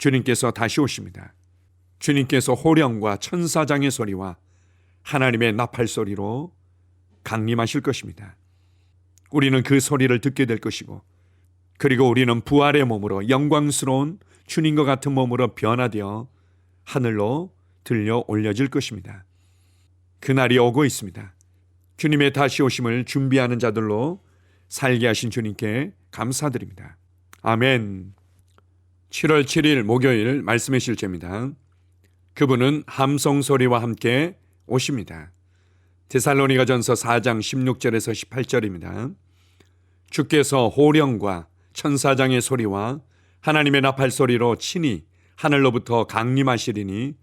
주님께서 다시 오십니다. 주님께서 호령과 천사장의 소리와 하나님의 나팔 소리로 강림하실 것입니다. 우리는 그 소리를 듣게 될 것이고 그리고 우리는 부활의 몸으로 영광스러운 주님과 같은 몸으로 변화되어 하늘로 들려 올려질 것입니다. 그날이 오고 있습니다. 주님의 다시 오심을 준비하는 자들로 살게 하신 주님께 감사드립니다. 아멘. 7월 7일 목요일 말씀의 실제입니다. 그분은 함성 소리와 함께 오십니다. 데살로니가 전서 4장 16절에서 18절입니다. 주께서 호령과 천사장의 소리와 하나님의 나팔 소리로 친히 하늘로부터 강림하시리니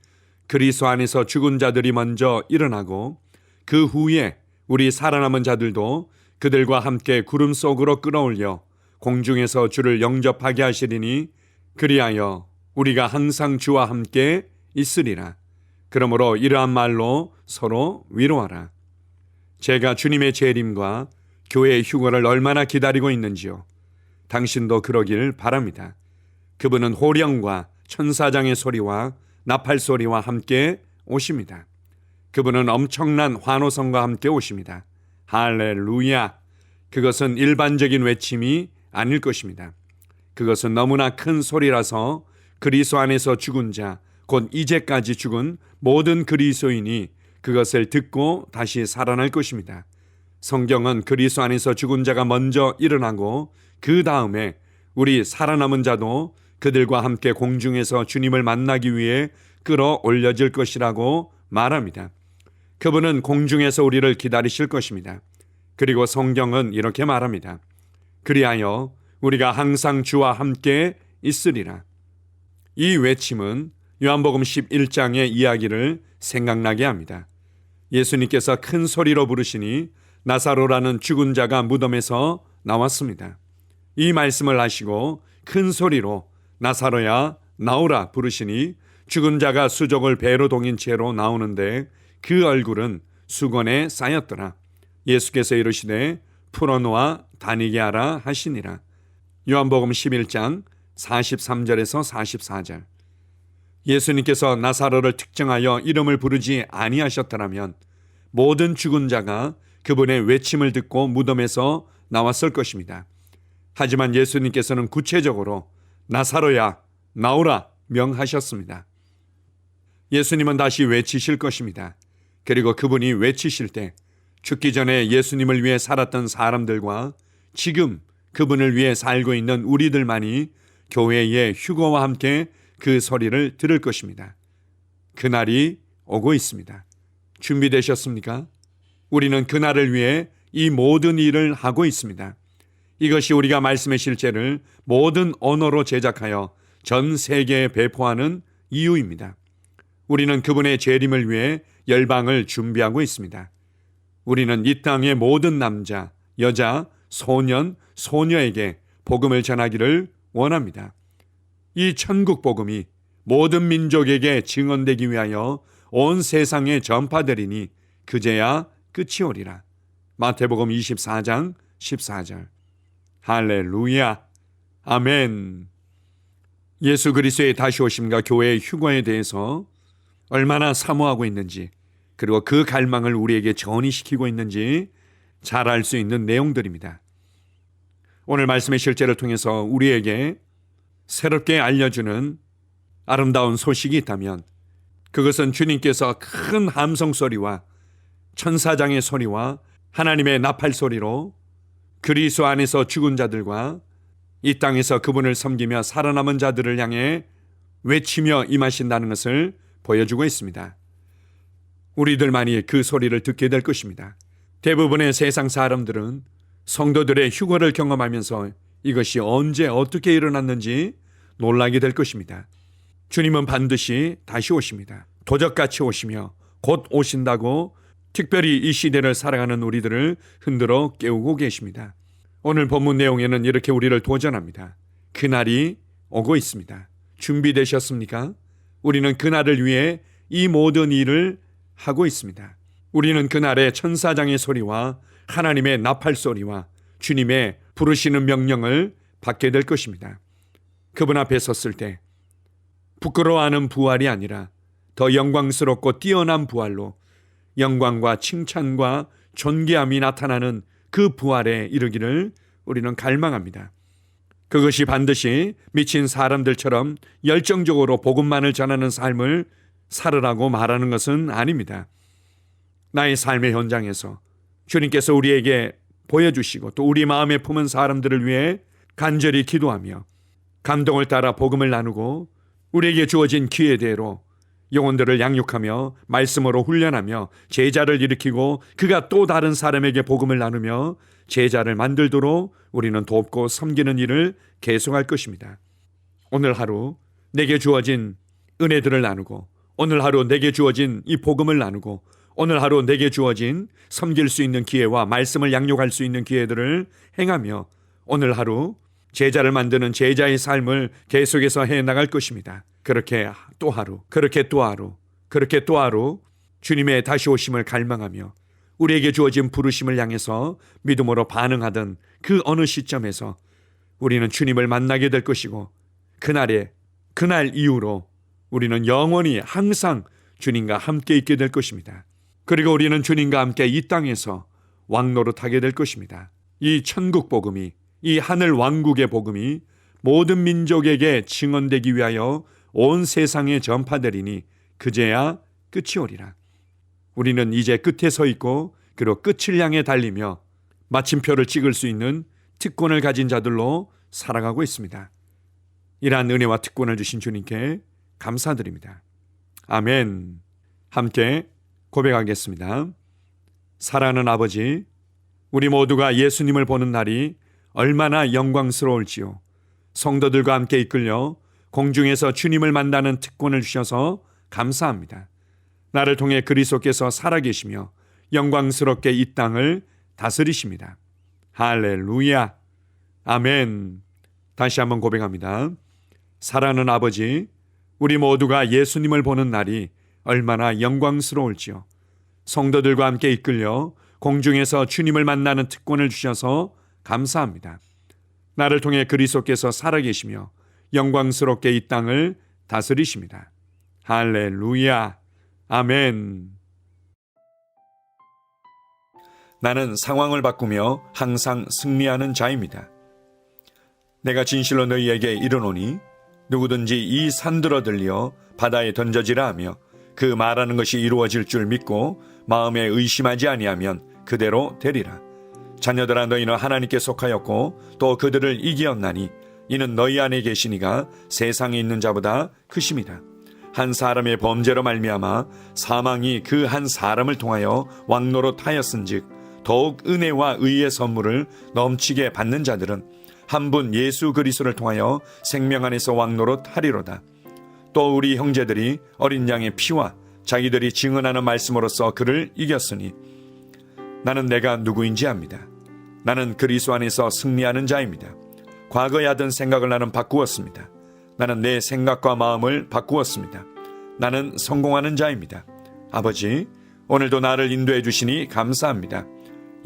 그리스도 안에서 죽은 자들이 먼저 일어나고 그 후에 우리 살아남은 자들도 그들과 함께 구름 속으로 끌어올려 공중에서 주를 영접하게 하시리니 그리하여 우리가 항상 주와 함께 있으리라. 그러므로 이러한 말로 서로 위로하라. 제가 주님의 재림과 교회의 휴거를 얼마나 기다리고 있는지요. 당신도 그러길 바랍니다. 그분은 호령과 천사장의 소리와 나팔 소리와 함께 오십니다. 그분은 엄청난 환호성과 함께 오십니다. 할렐루야. 그것은 일반적인 외침이 아닐 것입니다. 그것은 너무나 큰 소리라서 그리스도 안에서 죽은 자, 곧 이제까지 죽은 모든 그리스도인이 그것을 듣고 다시 살아날 것입니다. 성경은 그리스도 안에서 죽은 자가 먼저 일어나고 그 다음에 우리 살아남은 자도 그들과 함께 공중에서 주님을 만나기 위해 끌어올려질 것이라고 말합니다. 그분은 공중에서 우리를 기다리실 것입니다. 그리고 성경은 이렇게 말합니다. 그리하여 우리가 항상 주와 함께 있으리라. 이 외침은 요한복음 11장의 이야기를 생각나게 합니다. 예수님께서 큰 소리로 부르시니 나사로라는 죽은 자가 무덤에서 나왔습니다. 이 말씀을 하시고 큰 소리로 나사로야 나오라 부르시니 죽은 자가 수족을 배로 동인 채로 나오는데 그 얼굴은 수건에 쌓였더라. 예수께서 이르시되 풀어놓아 다니게 하라 하시니라. 요한복음 11장 43절에서 44절. 예수님께서 나사로를 특정하여 이름을 부르지 아니하셨더라면 모든 죽은 자가 그분의 외침을 듣고 무덤에서 나왔을 것입니다. 하지만 예수님께서는 구체적으로 나사로야 나오라 명하셨습니다. 예수님은 다시 외치실 것입니다. 그리고 그분이 외치실 때 죽기 전에 예수님을 위해 살았던 사람들과 지금 그분을 위해 살고 있는 우리들만이 교회의 휴거와 함께 그 소리를 들을 것입니다. 그날이 오고 있습니다. 준비되셨습니까? 우리는 그날을 위해 이 모든 일을 하고 있습니다. 이것이 우리가 말씀의 실제를 모든 언어로 제작하여 전 세계에 배포하는 이유입니다. 우리는 그분의 재림을 위해 열방을 준비하고 있습니다. 우리는 이 땅의 모든 남자, 여자, 소년, 소녀에게 복음을 전하기를 원합니다. 이 천국 복음이 모든 민족에게 증언되기 위하여 온 세상에 전파되리니 그제야 끝이 오리라. 마태복음 24장 14절. 할렐루야. 아멘. 예수 그리스도의 다시 오심과 교회의 휴거에 대해서 얼마나 사모하고 있는지 그리고 그 갈망을 우리에게 전이시키고 있는지 잘 알 수 있는 내용들입니다. 오늘 말씀의 실제를 통해서 우리에게 새롭게 알려주는 아름다운 소식이 있다면 그것은 주님께서 큰 함성 소리와 천사장의 소리와 하나님의 나팔 소리로 그리스도 안에서 죽은 자들과 이 땅에서 그분을 섬기며 살아남은 자들을 향해 외치며 임하신다는 것을 보여주고 있습니다. 우리들만이 그 소리를 듣게 될 것입니다. 대부분의 세상 사람들은 성도들의 휴거를 경험하면서 이것이 언제 어떻게 일어났는지 놀라게 될 것입니다. 주님은 반드시 다시 오십니다. 도적같이 오시며 곧 오신다고 특별히 이 시대를 살아가는 우리들을 흔들어 깨우고 계십니다. 오늘 본문 내용에는 이렇게 우리를 도전합니다. 그날이 오고 있습니다. 준비되셨습니까? 우리는 그날을 위해 이 모든 일을 하고 있습니다. 우리는 그날의 천사장의 소리와 하나님의 나팔 소리와 주님의 부르시는 명령을 받게 될 것입니다. 그분 앞에 섰을 때 부끄러워하는 부활이 아니라 더 영광스럽고 뛰어난 부활로 영광과 칭찬과 존귀함이 나타나는 그 부활에 이르기를 우리는 갈망합니다. 그것이 반드시 미친 사람들처럼 열정적으로 복음만을 전하는 삶을 살으라고 말하는 것은 아닙니다. 나의 삶의 현장에서 주님께서 우리에게 보여주시고 또 우리 마음에 품은 사람들을 위해 간절히 기도하며 감동을 따라 복음을 나누고 우리에게 주어진 기회대로 영혼들을 양육하며 말씀으로 훈련하며 제자를 일으키고 그가 또 다른 사람에게 복음을 나누며 제자를 만들도록 우리는 돕고 섬기는 일을 계속할 것입니다. 오늘 하루 내게 주어진 은혜들을 나누고 오늘 하루 내게 주어진 이 복음을 나누고 오늘 하루 내게 주어진 섬길 수 있는 기회와 말씀을 양육할 수 있는 기회들을 행하며 오늘 하루 제자를 만드는 제자의 삶을 계속해서 해 나갈 것입니다. 그렇게 또 하루, 그렇게 또 하루, 그렇게 또 하루 주님의 다시 오심을 갈망하며 우리에게 주어진 부르심을 향해서 믿음으로 반응하던 그 어느 시점에서 우리는 주님을 만나게 될 것이고 그날에 그날 이후로 우리는 영원히 항상 주님과 함께 있게 될 것입니다. 그리고 우리는 주님과 함께 이 땅에서 왕노릇하게 될 것입니다. 이 천국 복음이 이 하늘 왕국의 복음이 모든 민족에게 증언되기 위하여 온 세상에 전파되리니 그제야 끝이 오리라. 우리는 이제 끝에 서 있고 그리고 끝을 향해 달리며 마침표를 찍을 수 있는 특권을 가진 자들로 살아가고 있습니다. 이러한 은혜와 특권을 주신 주님께 감사드립니다. 아멘. 함께 고백하겠습니다. 사랑하는 아버지, 우리 모두가 예수님을 보는 날이 얼마나 영광스러울지요. 성도들과 함께 이끌려 공중에서 주님을 만나는 특권을 주셔서 감사합니다. 나를 통해 그리스도께서 살아계시며 영광스럽게 이 땅을 다스리십니다. 할렐루야. 아멘. 다시 한번 고백합니다. 사랑하는 아버지, 우리 모두가 예수님을 보는 날이 얼마나 영광스러울지요. 성도들과 함께 이끌려 공중에서 주님을 만나는 특권을 주셔서 감사합니다. 나를 통해 그리스도께서 살아계시며 영광스럽게 이 땅을 다스리십니다. 할렐루야. 아멘. 나는 상황을 바꾸며 항상 승리하는 자입니다. 내가 진실로 너희에게 이르노니 누구든지 이 산들어 들려 바다에 던져지라 하며 그 말하는 것이 이루어질 줄 믿고 마음에 의심하지 아니하면 그대로 되리라. 자녀들아 너희는 하나님께 속하였고 또 그들을 이기었나니 이는 너희 안에 계시니가 세상에 있는 자보다 크심이다. 한 사람의 범죄로 말미암아 사망이 그 한 사람을 통하여 왕노로 타였은즉 더욱 은혜와 의의 선물을 넘치게 받는 자들은 한 분 예수 그리스도를 통하여 생명 안에서 왕노로 타리로다. 또 우리 형제들이 어린 양의 피와 자기들이 증언하는 말씀으로써 그를 이겼으니 나는 내가 누구인지 압니다. 나는 그리스도 안에서 승리하는 자입니다. 과거에 하던 생각을 나는 바꾸었습니다. 나는 내 생각과 마음을 바꾸었습니다. 나는 성공하는 자입니다. 아버지, 오늘도 나를 인도해 주시니 감사합니다.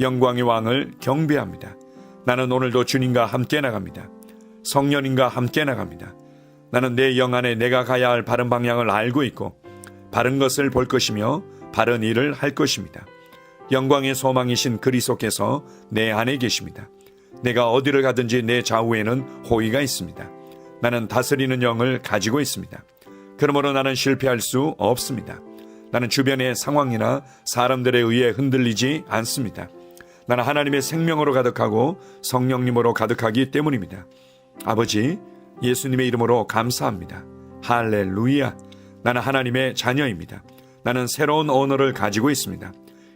영광의 왕을 경배합니다. 나는 오늘도 주님과 함께 나갑니다. 성령님과 함께 나갑니다. 나는 내 영 안에 내가 가야 할 바른 방향을 알고 있고 바른 것을 볼 것이며 바른 일을 할 것입니다. 영광의 소망이신 그리스도께서 내 안에 계십니다. 내가 어디를 가든지 내 좌우에는 호의가 있습니다. 나는 다스리는 영을 가지고 있습니다. 그러므로 나는 실패할 수 없습니다. 나는 주변의 상황이나 사람들에 의해 흔들리지 않습니다. 나는 하나님의 생명으로 가득하고 성령님으로 가득하기 때문입니다. 아버지, 예수님의 이름으로 감사합니다. 할렐루야. 나는 하나님의 자녀입니다. 나는 새로운 언어를 가지고 있습니다.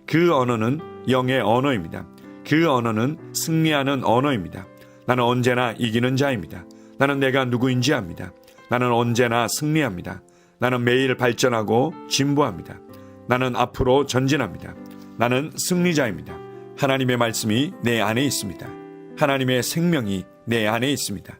그 언어는 영의 언어입니다. 그 언어는 승리하는 언어입니다. 나는 언제나 이기는 자입니다. 나는 내가 누구인지 압니다. 나는 언제나 승리합니다. 나는 매일 발전하고 진보합니다. 나는 앞으로 전진합니다. 나는 승리자입니다. 하나님의 말씀이 내 안에 있습니다. 하나님의 생명이 내 안에 있습니다.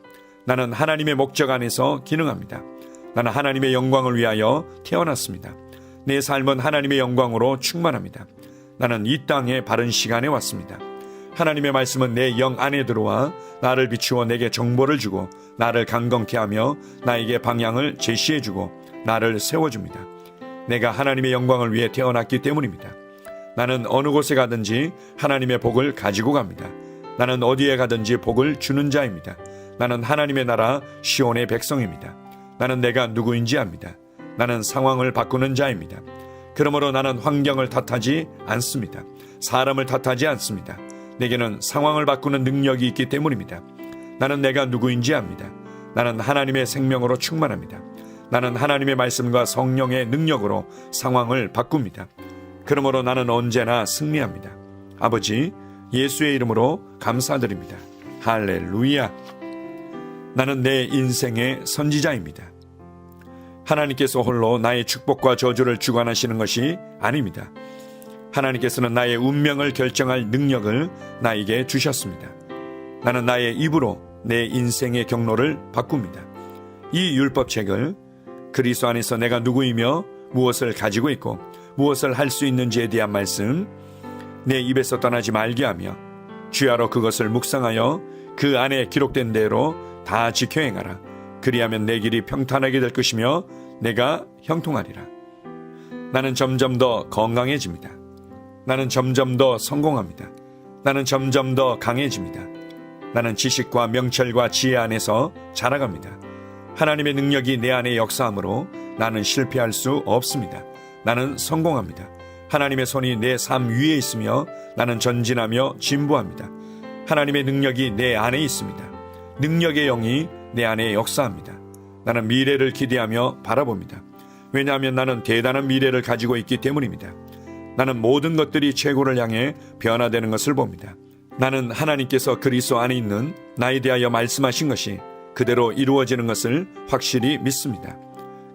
나는 하나님의 목적 안에서 기능합니다. 나는 하나님의 영광을 위하여 태어났습니다. 내 삶은 하나님의 영광으로 충만합니다. 나는 이 땅에 바른 시간에 왔습니다. 하나님의 말씀은 내 영 안에 들어와 나를 비추어 내게 정보를 주고 나를 강건케 하며 나에게 방향을 제시해 주고 나를 세워 줍니다. 내가 하나님의 영광을 위해 태어났기 때문입니다. 나는 어느 곳에 가든지 하나님의 복을 가지고 갑니다. 나는 어디에 가든지 복을 주는 자입니다. 나는 하나님의 나라 시온의 백성입니다. 나는 내가 누구인지 압니다. 나는 상황을 바꾸는 자입니다. 그러므로 나는 환경을 탓하지 않습니다. 사람을 탓하지 않습니다. 내게는 상황을 바꾸는 능력이 있기 때문입니다. 나는 내가 누구인지 압니다. 나는 하나님의 생명으로 충만합니다. 나는 하나님의 말씀과 성령의 능력으로 상황을 바꿉니다. 그러므로 나는 언제나 승리합니다. 아버지, 예수의 이름으로 감사드립니다. 할렐루야. 나는 내 인생의 선지자입니다. 하나님께서 홀로 나의 축복과 저주를 주관하시는 것이 아닙니다. 하나님께서는 나의 운명을 결정할 능력을 나에게 주셨습니다. 나는 나의 입으로 내 인생의 경로를 바꿉니다. 이 율법책을 그리스도 안에서 내가 누구이며 무엇을 가지고 있고 무엇을 할 수 있는지에 대한 말씀 내 입에서 떠나지 말게 하며 주야로 그것을 묵상하여 그 안에 기록된 대로 다 지켜 행하라. 그리하면 내 길이 평탄하게 될 것이며 내가 형통하리라. 나는 점점 더 건강해집니다. 나는 점점 더 성공합니다. 나는 점점 더 강해집니다. 나는 지식과 명철과 지혜 안에서 자라갑니다. 하나님의 능력이 내 안에 역사하므로 나는 실패할 수 없습니다. 나는 성공합니다. 하나님의 손이 내 삶 위에 있으며 나는 전진하며 진보합니다. 하나님의 능력이 내 안에 있습니다. 능력의 영이 내 안에 역사합니다. 나는 미래를 기대하며 바라봅니다. 왜냐하면 나는 대단한 미래를 가지고 있기 때문입니다. 나는 모든 것들이 최고를 향해 변화되는 것을 봅니다. 나는 하나님께서 그리스도 안에 있는 나에 대하여 말씀하신 것이 그대로 이루어지는 것을 확실히 믿습니다.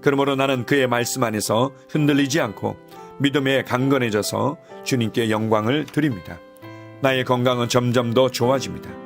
그러므로 나는 그의 말씀 안에서 흔들리지 않고 믿음에 강건해져서 주님께 영광을 드립니다. 나의 건강은 점점 더 좋아집니다.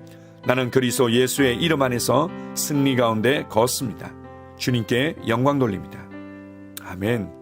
나는 그리스도 예수의 이름 안에서 승리 가운데 걷습니다. 주님께 영광 돌립니다. 아멘.